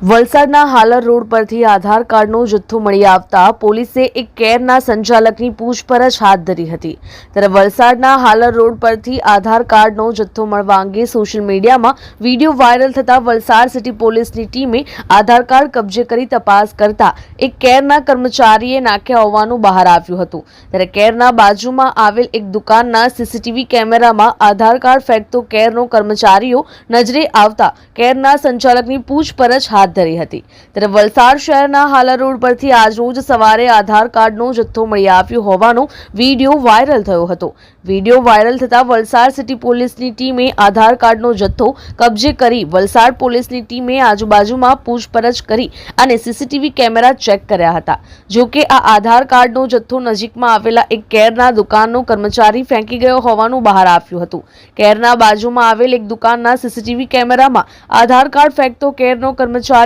વલસાડના હાલર રોડ પરથી આધાર કાર્ડનો જથ્થો મળી આવતા પોલીસે એક કેરના સંચાલકની પૂછપરછ હાથ ધરી હતી. ત્યારે વલસાડના હાલર રોડ પરથી આધાર કાર્ડનો જથ્થો મળવા અંગે સોશિયલ મીડિયામાં વીડિયો વાયરલ થતા વલસાડ સિટી પોલીસની ટીમે આધાર કાર્ડ કબજે કરી તપાસ કરતા એક કેરના કર્મચારીએ નાખ્યા હોવાનું બહાર આવ્યું હતું. ત્યારે કેરના બાજુમાં આવેલ એક દુકાનના સીસીટીવી કેમેરામાં આધાર કાર્ડ ફેંકતો કેરનો કર્મચારીઓ નજરે આવતા કેરના સંચાલકની પૂછપરછ હાથ ધરી હતી. ત્યારે વલસાડ શહેરના હાલા રોડ પરથી આજરોજ સવારે આધાર કાર્ડનો જથ્થો મળી આવ્યો હોવાનો વીડિયો વાયરલ થયો હતો. વીડિયો વાયરલ થતાં વલસાડ સિટી પોલીસની ટીમે આધાર કાર્ડનો જથ્થો કબજે કરી વલસાડ પોલીસની ટીમે આજુબાજુમાં પૂછપરછ કરી અને સીસીટીવી કેમેરા ચેક કર્યા હતા. જોકે આ આધાર કાર્ડનો જથ્થો નજીકમાં આવેલા એક કેરના દુકાનનો કર્મચારી ફેંકી ગયો હોવાનું બહાર આવ્યું હતું. કેરના બાજુમાં આવેલ એક દુકાનના સીસીટીવી કેમેરામાં આધાર કાર્ડ ફેંકતો કેરનો કર્મચારી